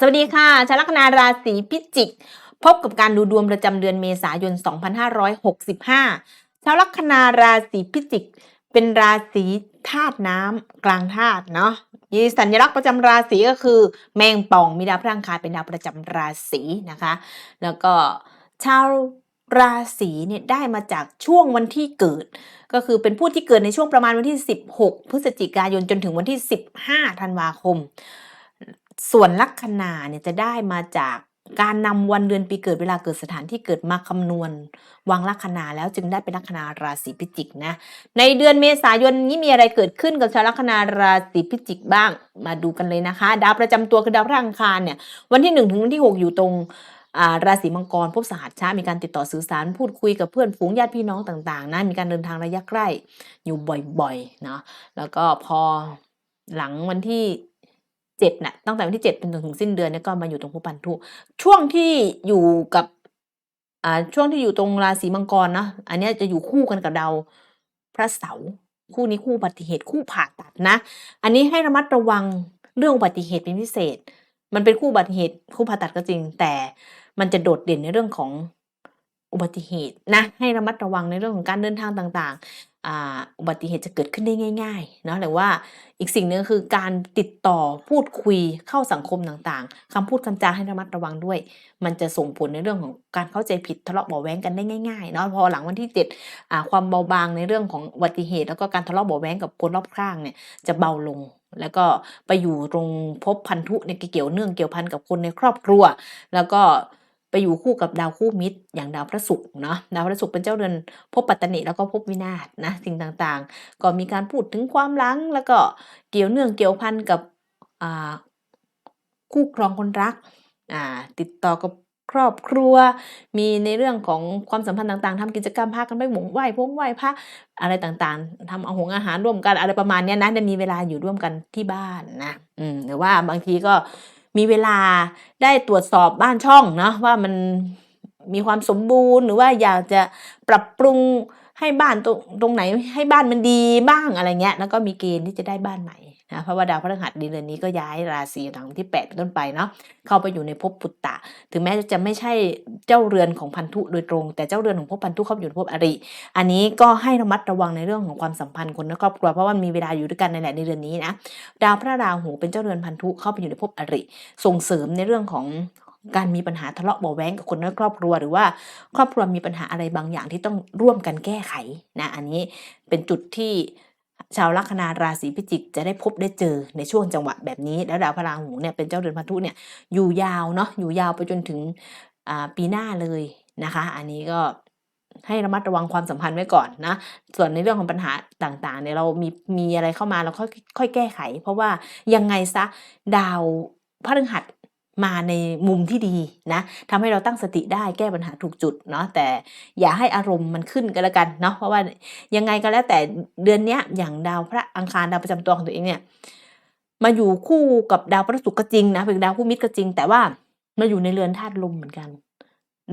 สวัสดีค่ะชาวลัคนาราศีพิจิก พบกับการดูดวงประจำเดือนเมษายน 2565 ชาวลัคนาราศีพิจิก เป็นราศีธาตุน้ำกลางธาตุเนาะมีสัญลักษณ์ประจำราศีก็คือ แมงป่องมีดาวพระอังคารเป็นดาวประจำราศีนะคะ แล้วก็ชาวราศีเนี่ยได้มาจากช่วงวันที่เกิด ก็คือเป็นผู้ที่เกิดในช่วงประมาณวันที่ 16 พฤศจิกายนจนถึงวันที่ 15 ธันวาคม ส่วนลัคนาเนี่ยจะได้มาจากการนำวันเดือนปีเกิดเวลาเกิดสถานที่เกิดมาคำนวณ วางลัคนาแล้วจึงได้เป็นลัคนาราศีพิจิกนะ ในเดือนเมษายนนี้มีอะไรเกิดขึ้นกับชาวลัคนาราศีพิจิกบ้าง มาดูกันเลยนะคะ ดาวประจำตัวคือดาวพระอังคารเนี่ยวันที่1ถึงวันที่ 6 อยู่ตรงาราศีมังกรพบสหัสช้ามีการติดต่อสื่อสารพูดคุยกับเพื่อนฝูงญาติพี่น้องต่างๆนะมีการเดินทางระยะใกล้อยู่บ่อยๆเนาะแล้วก็พอหลังวันที่ เจ็ดน่ะตั้งแต่วันที่เจ็ดเป็นจนถึงสิ้นเดือนเนี่ยก็มาอยู่ตรงภูปันทุช่วงที่อยู่กับอ่าช่วงที่อยู่ตรงราศีมังกรเนาะอันนี้จะอยู่คู่กันกับดาวพระเสาร์คู่นี้คู่อุบัติเหตุคู่ผ่าตัดนะ อันนี้ให้ระมัดระวังเรื่องอุบัติเหตุเป็นพิเศษ มันเป็นคู่อุบัติเหตุคู่ผ่าตัดก็จริง แต่มันจะโดดเด่นในเรื่องของอุบัติเหตุนะให้ระมัดระวังในเรื่องของการเดินทางต่าง อุบัติเหตุจะเกิดขึ้นได้ง่ายๆเนาะหรือว่าอีกสิ่งหนึ่งคือการติดต่อพูดคุยเข้าสังคมต่างๆคำพูดคำจาให้ระมัดระวังด้วย มันจะส่งผลในเรื่องของการเข้าใจผิดทะเลาะเบาแว้งกันได้ง่ายๆเนาะพอหลังวันที่เจ็ดอ่าความเบาบางในเรื่องของอุบัติเหตุ แล้วก็การทะเลาะเบาแว้งกับคนรอบข้างเนี่ยจะเบาลงแล้วก็ไปอยู่ตรงภพพันธุเนี่ยเกี่ยวเนื่องเกี่ยวพันกับคนในครอบครัว แล้วก็ ไปอยู่คู่กับดาวคู่มิตร อย่างดาวพระศุกร์เนาะดาวพระศุกร์เป็นเจ้าเรือนภพปัตตนิแล้วก็ภพวินาศนะสิ่งต่างๆ ก็มีการพูดถึงความหลังแล้วก็เกี่ยวเนื่องเกี่ยวพันกับคู่ครองคนรักติดต่อกับครอบครัว มีในเรื่องของความสัมพันธ์ต่างๆทำกิจกรรมพากันไปหมงไหว้พงไหว้พระอะไรต่างๆทำเอาหงอาหารร่วมกันอะไรประมาณนี้นะจะมีเวลาอยู่ร่วมกันที่บ้านนะอืมหรือว่าบางทีก็ มีเวลาได้ตรวจสอบบ้านช่องเนาะว่ามันมีความสมบูรณ์หรือว่าอยากจะปรับปรุงให้บ้านตรงตรงไหนให้บ้านมันดีบ้างอะไรเงี้ย แล้วก็มีเกณฑ์ที่จะได้บ้านใหม่ นะเพราะว่าดาวพฤหัสในเดือนนี้ก็ย้ายราศีหลังที่8เป็นต้นไปเนาะเข้าไปอยู่ในภพปุตตะ ถึงแม้จะไม่ใช่เจ้าเรือนของพันธุโดยตรง แต่เจ้าเรือนของภพพันธุเข้าไปอยู่ในภพอริ อันนี้ก็ให้ระมัดระวังในเรื่องของความสัมพันธ์คนในครอบครัวเพราะว่ามีเวลาอยู่ด้วยกันในแหละในเดือนนี้นะดาวพระราหูเป็นเจ้าเรือนพันธุเข้าไปอยู่ในภพอริ ส่งเสริมในเรื่องของการมีปัญหาทะเลาะเบาะแว้งกับคนในครอบครัวหรือว่าครอบครัวมีปัญหาอะไรบางอย่างที่ต้องร่วมกันแก้ไขนะอันนี้เป็นจุดที่ ชาวลัคนาราศีพิจิกจะได้พบได้เจอในช่วงจังหวะแบบนี้ แล้วดาวพราหูเนี่ยเป็นเจ้าเรือนพันธุเนี่ยอยู่ยาวเนาะอยู่ยาวไปจนถึงปีหน้าเลยนะคะ อันนี้ก็ให้ระมัดระวังความสัมพันธ์ไว้ก่อนนะ ส่วนในเรื่องของปัญหาต่างๆเนี่ยเรามีมีอะไรเข้ามาเราค่อยค่อยแก้ไข เพราะว่ายังไงซะดาวพฤหัส มาในมุมที่ดีนะทำให้เราตั้งสติได้แก้ปัญหาถูกจุดเนาะแต่อย่าให้อารมณ์มันขึ้นก็แล้วกันเนาะเพราะว่ายังไงก็แล้วแต่เดือนนี้อย่างดาวพระอังคารดาวประจำตัวของตัวเองเนี่ยมาอยู่คู่กับดาวพระศุก็จริงนะเป็นดาวคู่มิตรก็จริง แต่ว่ามาอยู่ในเรือนธาตุลมเหมือนกัน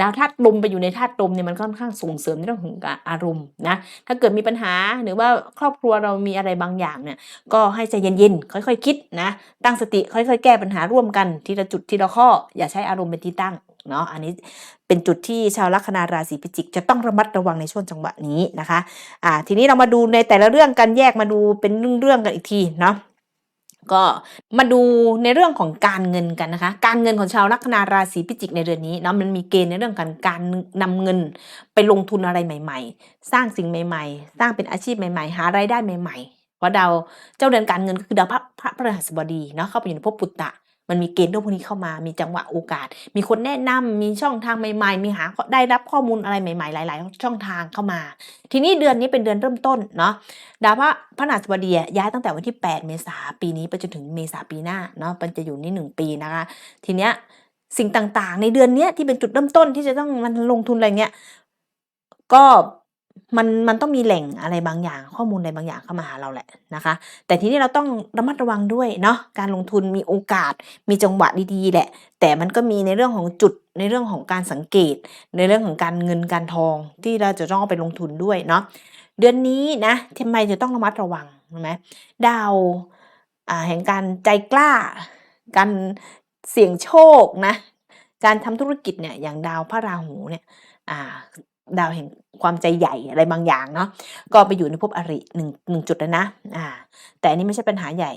ดาวธาตุลมไปอยู่ในธาตุลมเนี่ยมันค่อนข้างส่งเสริมในเรื่องของอารมณ์นะถ้าเกิดมีปัญหาหรือว่าครอบครัวเรามีอะไรบางอย่างเนี่ยก็ให้ใจเย็นๆค่อยๆคิดนะตั้งสติค่อยๆ แก้ปัญหาร่วมกันทีละจุดทีละข้อ อย่าใช้อารมณ์เป็นที่ตั้งเนาะอันนี้เป็นจุดที่ชาวลัคนาราศีพิจิก จะต้องระมัดระวังในช่วงจังหวะนี้นะคะอ่าทีนี้เรามาดูในแต่ละเรื่องกันแยกมาดูเป็นเรื่องๆกันอีกทีเนาะ ก็มาดูในเรื่องของการเงินกันนะคะ การเงินของชาวลัคนาราศีพิจิกในเดือนนี้เนาะมันมีเกณฑ์ในเรื่องการการนำเงินไปลงทุนอะไรใหม่ ๆ สร้างสิ่งใหม่ ๆ สร้างเป็นอาชีพใหม่ ๆ หารายได้ใหม่ ๆ เพราะดาวเจ้าเดือนการเงินก็คือดาวพระพระพฤหัสบดีเนาะเข้าไปอยู่ในภพปุตตะ มันมีเกณฑ์เรื่องพวกนี้เข้ามา มีจังหวะโอกาส มีคนแนะนำมีช่องทางใหม่ๆ มีหาได้รับข้อมูลอะไรใหม่ๆ หลาย ๆ ช่องทางเข้ามา ทีนี้เดือนนี้เป็นเดือนเริ่มต้นเนาะ ดาวพระพระหัสบดีย้ายตั้งแต่วันที่ 8 เมษาปีนี้ไปจนถึงเมษาปีหน้าเนาะ มันจะอยู่นี่หนึ่งปีนะคะ ทีเนี้ยสิ่งต่างๆ ในเดือนเนี้ยที่เป็นจุดเริ่มต้นที่จะต้องมันลงทุนอะไรเงี้ย ก็ มันมันต้องมีแหล่งอะไรบางอย่าง ข้อมูลอะไรบางอย่างเข้ามาหาเราแหละนะคะ แต่ทีนี้เราต้องระมัดระวังด้วยเนาะการลงทุนมีโอกาสมีจังหวะดีๆแหละ แต่มันก็มีในเรื่องของจุดในเรื่องของการสังเกต ในเรื่องของการเงินการทองที่เราจะต้องเอาไปลงทุนด้วยเนาะเดือนนี้นะทำไมจะต้องระมัดระวังใช่ไหมดาวอ่าแห่งการใจกล้า การเสี่ยงโชคนะการทำธุรกิจเนี่ยอย่างดาวพระราหูเนี่ยอ่า ดาวแห่งความใจใหญ่อะไรบางอย่างเนาะก็ไปอยู่ในภพอริหนึ่งหนึ่งจุดแล้วนะอ่า แต่อันนี้ไม่ใช่ปัญหาใหญ่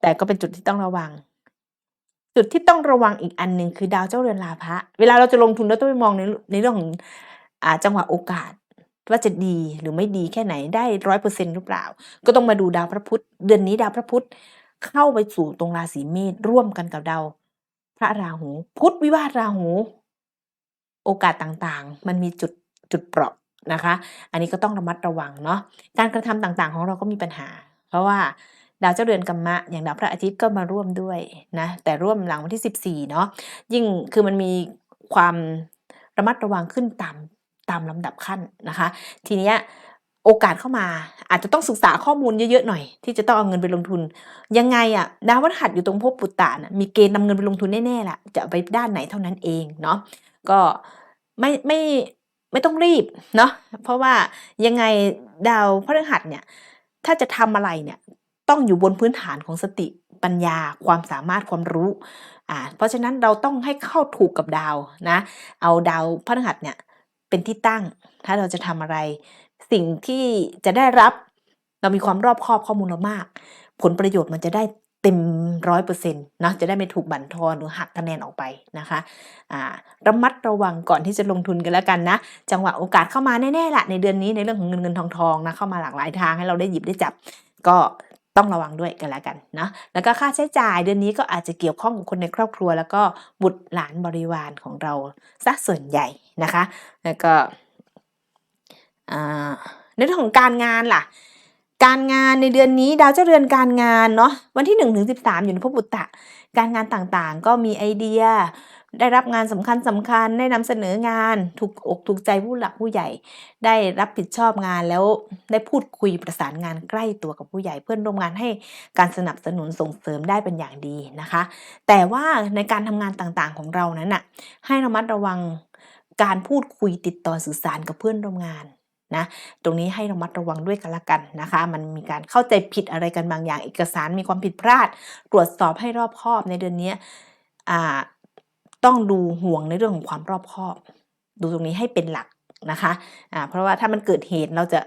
แต่ก็เป็นจุดที่ต้องระวัง จุดที่ต้องระวังอีกอันหนึ่งคือดาวเจ้าเรือนลาภะเวลาเราจะลงทุนเราต้องไปมองในในเรื่องของอ่าจังหวะโอกาสว่าจะดีหรือไม่ดีแค่ไหนได้ร้อยเปอร์เซ็นต์หรือเปล่า ก็ต้องมาดูดาวพระพุธเดือนนี้ดาวพระพุธเข้าไปสู่ตรงราศีเมษร่วมกันกับดาวพระราหู พุธวิวาทราหู โอกาสต่างๆ มันมีจุดจุดเปราะนะคะ อันนี้ก็ต้องระมัดระวังเนาะ การกระทำต่างๆ ของเราก็มีปัญหา เพราะว่าดาวเจ้าเดือนกัมมะ อย่างดาวพระอาทิตย์ก็มาร่วมด้วยนะ แต่ร่วมหลังวันที่ 14 เนาะ ยิ่งคือมันมีความระมัดระวังขึ้นตามตามลำดับขั้นนะคะ ทีเนี้ย โอกาสเข้ามา อาจจะต้องศึกษาข้อมูลเยอะๆหน่อย ที่จะต้องเอาเงินไปลงทุน ยังไงอะดาวพฤหัสอยู่ตรงภพปุตตะนะมีเกณฑ์นำเงินไปลงทุนแน่ๆแหละจะไปด้านไหนเท่านั้นเองเนาะก็ไม่ไม่ไม่ต้องรีบเนาะเพราะว่ายังไงดาวพฤหัสเนี่ยถ้าจะทำอะไรเนี่ยต้องอยู่บนพื้นฐานของสติปัญญาความสามารถความรู้อ่าเพราะฉะนั้นเราต้องให้เข้าถูกกับดาวนะ เอาดาวพฤหัสเนี่ยเป็นที่ตั้ง ถ้าเราจะทำอะไร สิ่งที่จะได้รับ เรามีความรอบคอบข้อมูลเรามาก ผลประโยชน์มันจะได้เต็มร้อยเปอร์เซ็นต์นะจะได้ไม่ถูกบั่นทอนหรือหักคะแนนออกไปนะคะระมัดระวังก่อนที่จะลงทุนกันแล้วกันนะ จังหวะโอกาสเข้ามาแน่ๆละในเดือนนี้ในเรื่องของเงินเงินทองทองนะเข้ามาหลากหลายทางให้เราได้หยิบได้จับ ก็ต้องระวังด้วยกันแล้วกันนะแล้วก็ค่าใช้จ่ายเดือนนี้ก็อาจจะเกี่ยวข้องกับคนในครอบครัว แล้วก็บุตรหลานบริวารของเราซะส่วนใหญ่นะคะ แล้วก็ ในเรื่องของการงานล่ะ การงานในเดือนนี้ดาวเจ้าเรือนการงานเนาะวันที่1นถึงสิอยู่ในภพบุตตะ การงานต่างๆ ก็มีไอเดีย ได้รับงานสำคัญสำคัญได้นำเสนองานถูกอกถูกใจผู้หลักผู้ใหญ่ ได้รับผิดชอบงานแล้วได้พูดคุยประสานงานใกล้ตัวกับผู้ใหญ่ เพื่อนร่วมงานให้การสนับสนุนส่งเสริมได้เป็นอย่างดีนะคะ แต่ว่าในการทำงานต่างๆของเรานั้นน่ะให้ระมัดระวังการพูดคุยติดต่อสื่อสารกับเพื่อนร่วมงาน นะตรงนี้ให้ระมัดระวังด้วยกันละกันนะคะ มันมีการเข้าใจผิดอะไรกันบางอย่างเอกสารมีความผิดพลาด ตรวจสอบให้รอบคอบในเดือนนี้ต้องดูห่วงในเรื่องของความรอบคอบ ดูตรงนี้ให้เป็นหลักนะคะอ่าเพราะว่าถ้ามันเกิดเหตุเราจะ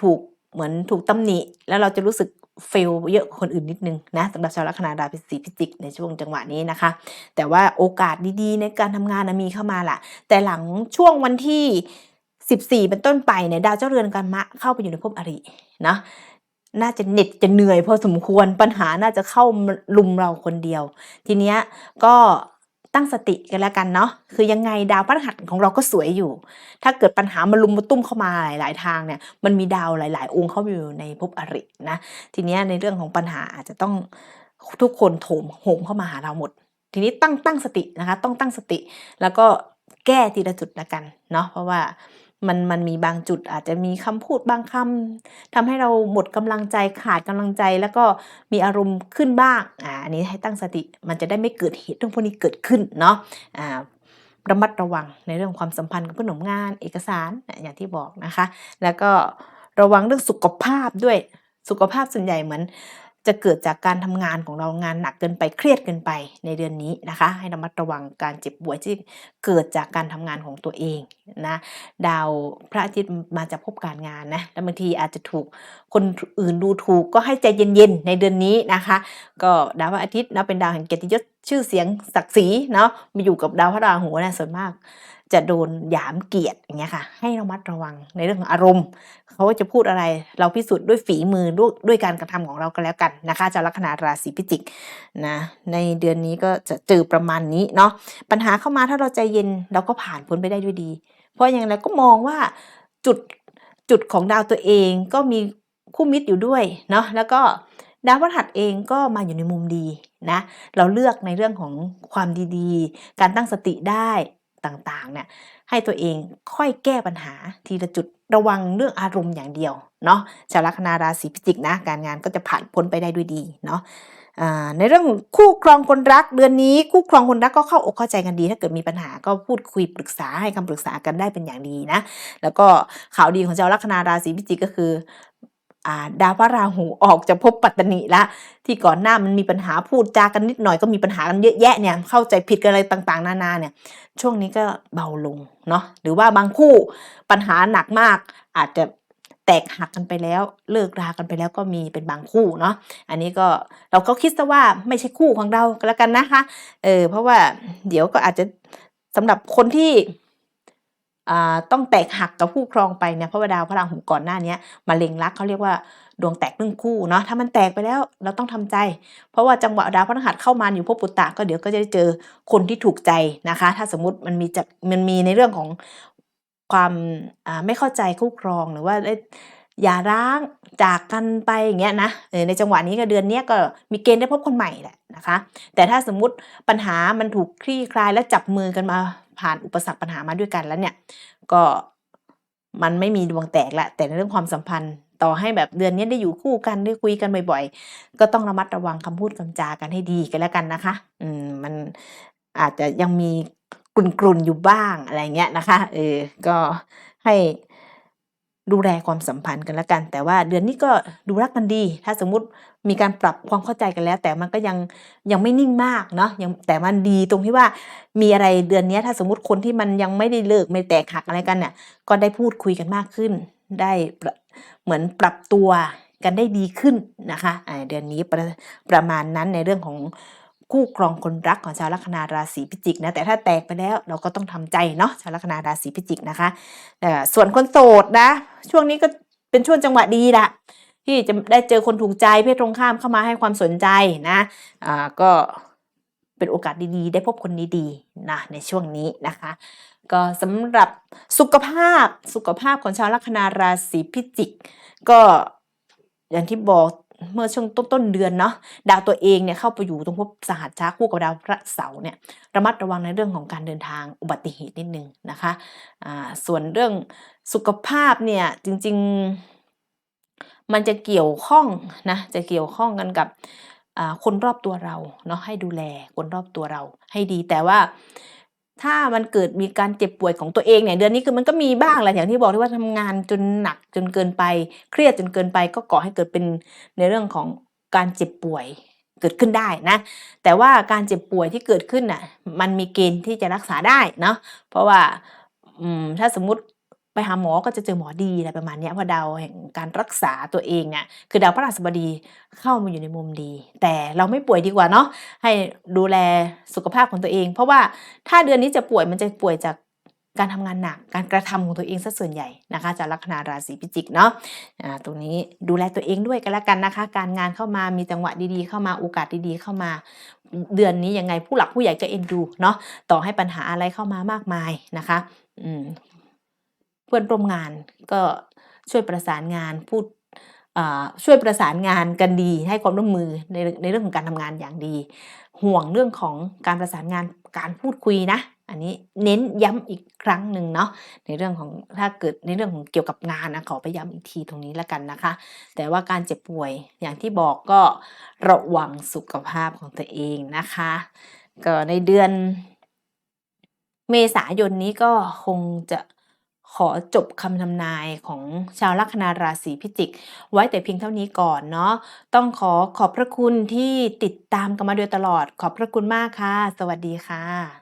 ถูกเหมือนถูกตำหนิ แล้วเราจะรู้สึกเฟลเยอะกว่าคนอื่นนิดนึงนะสำหรับชาวลัคนาราศีพิจิกในช่วงจังหวะนี้นะคะ แต่ว่าโอกาสดีๆ ในการทำงานมีเข้ามาล่ะ แต่หลังช่วงวันที่ 14 เป็นต้นไปเนี่ยดาวเจ้าเรือนกันมะเข้าไปอยู่ในภพอรินะน่าจะเหน็ดจะเหนื่อยพอสมควรปัญหาน่าจะเข้าลุมเราคนเดียว ทีเนี้ยก็ตั้งสติกันแล้วกันเนาะคือยังไงดาวพฤหัสของเราก็สวยอยู่ ถ้าเกิดปัญหามาลุมมาตุ้มเข้ามาหลาย ๆ ทางเนี่ย มันมีดาวหลาย ๆ องค์เข้าไปอยู่ในภพอรินะทีเนี้ยในเรื่องของปัญหาอาจจะต้องทุกคนโถมโหมเข้ามาหาเราหมด ทีนี้ตั้งตั้งสตินะคะ ต้องตั้งสติ แล้วก็แก้ทีละจุดละกันเนาะเพราะว่า มันมันมีบางจุดอาจจะมีคำพูดบางคำทำให้เราหมดกำลังใจขาดกำลังใจ แล้วก็มีอารมณ์ขึ้นบ้างอ่าอันนี้ให้ตั้งสติมันจะได้ไม่เกิดเหตุเรื่องพวกนี้เกิดขึ้นเนาะอ่าระมัดระวังในเรื่องความสัมพันธ์กับเพื่อนร่มงาน เอกสารอย่างที่บอกนะคะ แล้วก็ระวังเรื่องสุขภาพด้วยสุขภาพส่วนใหญ่เหมือน จะเกิดจากการทำงานของเรางานหนักเกินไปเครียดเกินไปในเดือนนี้นะคะ ให้ระมัดระวังการเจ็บป่วยที่เกิดจากการทำงานของตัวเองนะดาวพระอาทิตย์มาจากภพการงานนะแล้วบางทีอาจจะถูกคนอื่นดูถูกก็ให้ใจเย็นๆในเดือนนี้นะคะ ก็ดาวพระอาทิตย์นะเป็นดาวแห่งเกียรติยศชื่อเสียงศักดิ์ศรีเนาะมาอยู่กับดาวพระราหูนะส่วนมาก จะโดนหยามเกียรติอย่างเงี้ยค่ะ ให้ระมัดระวังในเรื่องของอารมณ์เขาจะพูดอะไร เราพิสูจน์ด้วยฝีมือด้วยด้วยการกระทำของเราก็แล้วกันนะคะจะลัคนาราศีพิจิกนะในเดือนนี้ก็จะเจอประมาณนี้เนาะปัญหาเข้ามาถ้าเราใจเย็นเราก็ผ่านพ้นไปได้ด้วยดี เพราะอย่างไรก็มองว่าจุดจุดของดาวตัวเองก็มีคู่มิตรอยู่ด้วยเนาะแล้วก็ดาวพฤหัสเองก็มาอยู่ในมุมดีนะ เราเลือกในเรื่องของความดีๆ การตั้งสติได้ ต่างๆเนี่ยให้ตัวเองค่อยแก้ปัญหาทีละจุดระวังเรื่องอารมณ์อย่างเดียวเนาะชาวลัคนาราศีพิจิกนะการงานก็จะผ่านพ้นไปได้ด้วยดีเนาะในเรื่องคู่ครองคนรักเดือนนี้คู่ครองคนรักก็เข้าอกเข้าใจกันดี ถ้าเกิดมีปัญหาก็พูดคุยปรึกษาให้คำปรึกษากันได้เป็นอย่างดีนะ แล้วก็ข่าวดีของชาวลัคนาราศีพิจิกก็คือ ดาวพระราหูออกจากภพปัตตนิละ ที่ก่อนหน้ามันมีปัญหาพูดจากันนิดหน่อยก็มีปัญหากันเยอะแยะเนี่ยเข้าใจผิดกันอะไรต่างๆ นานาเนี่ย ช่วงนี้ก็เบาลงเนาะหรือว่าบางคู่ปัญหาหนักมาก อาจจะแตกหักกันไปแล้ว เลิกรากันไปแล้วก็มีเป็นบางคู่เนาะอันนี้ก็เราก็คิดซะว่าไม่ใช่คู่ของเราก็แล้วกันนะคะเออเพราะว่าเดี๋ยวก็อาจจะสำหรับคนที่ ต้องแตกหักกับคู่ครองไปเนี่ยเพราะว่าดาวพระราหูก่อนหน้านี้มาเล็งรักเขาเรียกว่าดวงแตกเรื่องคู่เนาะถ้ามันแตกไปแล้วเราต้องทำใจ เพราะว่าจังหวะดาวพระรหัสเข้ามาอยู่พบปุตตะก็เดี๋ยวก็จะได้เจอคนที่ถูกใจนะคะ ถ้าสมมติมันมีจะมันมีในเรื่องของความไม่เข้าใจคู่ครองหรือว่าได้ อย่าร้างจากกันไปอย่างเงี้ยนะเออในจังหวะนี้ก็เดือนนี้ก็มีเกณฑ์ได้พบคนใหม่แหละนะคะ แต่ถ้าสมมุติปัญหามันถูกคลี่คลายและจับมือกันมาผ่านอุปสรรคปัญหามาด้วยกันแล้วเนี่ยก็มันไม่มีดวงแตกละแต่ในเรื่องความสัมพันธ์ต่อให้แบบเดือนนี้ได้อยู่คู่กันได้คุยกันบ่อยๆ ก็ต้องระมัดระวังคำพูดคำจากันให้ดีกันแล้วกันนะคะ อืมมันอาจจะยังมีกลุ่นๆอยู่บ้างอะไรเงี้ยนะคะ เออ ก็ให้ ดูแลความสัมพันธ์กันแล้วกัน แต่ว่าเดือนนี้ก็ดูรักกันดี ถ้าสมมุติมีการปรับความเข้าใจกันแล้ว แต่มันก็ยังยังไม่นิ่งมากเนาะยังแต่มันดีตรงที่ว่ามีอะไรเดือนเนี้ยถ้าสมมุติคนที่มันยังไม่ได้เลิกไม่แตกหักอะไรกันเนี่ยก็ได้พูดคุยกันมากขึ้น ได้ประเหมือนปรับตัวกันได้ดีขึ้นนะคะอ่าเดือนนี้ประประมาณนั้นในเรื่องของ คู่ครองคนรักของชาวลัคนาราศีพิจิกนะแต่ถ้าแตกไปแล้วเราก็ต้องทำใจเนาะชาวลัคนาราศีพิจิกนะคะแต่ส่วนคนโสดนะ ช่วงนี้ก็เป็นช่วงจังหวะดีละที่จะได้เจอคนถูกใจเพศตรงข้ามเข้ามาให้ความสนใจนะอ่าก็เป็นโอกาสดีๆ ได้พบคนดีๆนะในช่วงนี้นะคะ ก็สำหรับสุขภาพสุขภาพของชาวลัคนาราศีพิจิก ก็อย่างที่บอก เมื่อช่วงต้นต้นเดือนเนาะดาวตัวเองเนี่ยเข้าไปอยู่ตรงภพสหัสช้าคู่กับดาวพระเสาร์เนี่ยระมัดระวังในเรื่องของการเดินทางอุบัติเหตุนิดนึงนะคะอ่าส่วนเรื่องสุขภาพเนี่ยจริง ๆ มันจะเกี่ยวข้องนะจะเกี่ยวข้องกันกับคนรอบตัวเราเนาะให้ดูแลคนรอบตัวเราให้ดีแต่ว่า ถ้ามันเกิดมีการเจ็บป่วยของตัวเองเนี่ยเดือนนี้คือมันก็มีบ้างแหละอย่างที่บอกที่ว่าทำงานจนหนักจนเกินไป เครียดจนเกินไป ก็ก่อให้เกิดเป็นในเรื่องของการเจ็บป่วยเกิดขึ้นได้นะ แต่ว่าการเจ็บป่วยที่เกิดขึ้นน่ะมันมีเกณฑ์ที่จะรักษาได้เนาะเพราะว่าถ้าสมมติ ไปหาหมอก็จะเจอหมอดีอะไรประมาณนี้เพราะดาวแห่งการรักษาตัวเองเนี่ยคือดาวพระราชบดีเข้ามาอยู่ในมุมดี แต่เราไม่ป่วยดีกว่าเนาะให้ดูแลสุขภาพของตัวเอง เพราะว่าถ้าเดือนนี้จะป่วยมันจะป่วยจากการทำงานหนักการกระทำของตัวเองซะส่วนใหญ่นะคะจากลัคนาราศีพิจิกเนาะอ่าตรงนี้ดูแลตัวเองด้วยกันแล้วกันนะคะ การงานเข้ามามีจังหวะดีๆ เข้ามาโอกาสดีๆ เข้ามา เดือนนี้ยังไงผู้หลักผู้ใหญ่ก็เอ็นดูเนาะต่อให้ปัญหาอะไรเข้ามามากมายนะคะอืม พื่อนร่วมงานก็ช่วยประสานงานพูดช่วยประสานงานกันดีให้ความร่วมมือในในเรื่องของการทำงานอย่างดี ห่วงเรื่องของการประสานงานการพูดคุยนะ อันนี้เน้นย้ำอีกครั้งหนึ่งเนาะในเรื่องของถ้าเกิดในเรื่องของเกี่ยวกับงานนะขอไปย้ำอีกทีตรงนี้แล้วกันนะคะ แต่ว่าการเจ็บป่วยอย่างที่บอกก็ระวังสุขภาพของตัวเองนะคะ ก็ในเดือนเมษายนนี้ก็คงจะ ขอจบคำทำนายของชาวลัคนาราศีพิจิก ไว้แต่เพียงเท่านี้ก่อนเนาะต้องขอขอบพระคุณที่ติดตามกันมาโดยตลอด ขอบพระคุณมากค่ะ สวัสดีค่ะ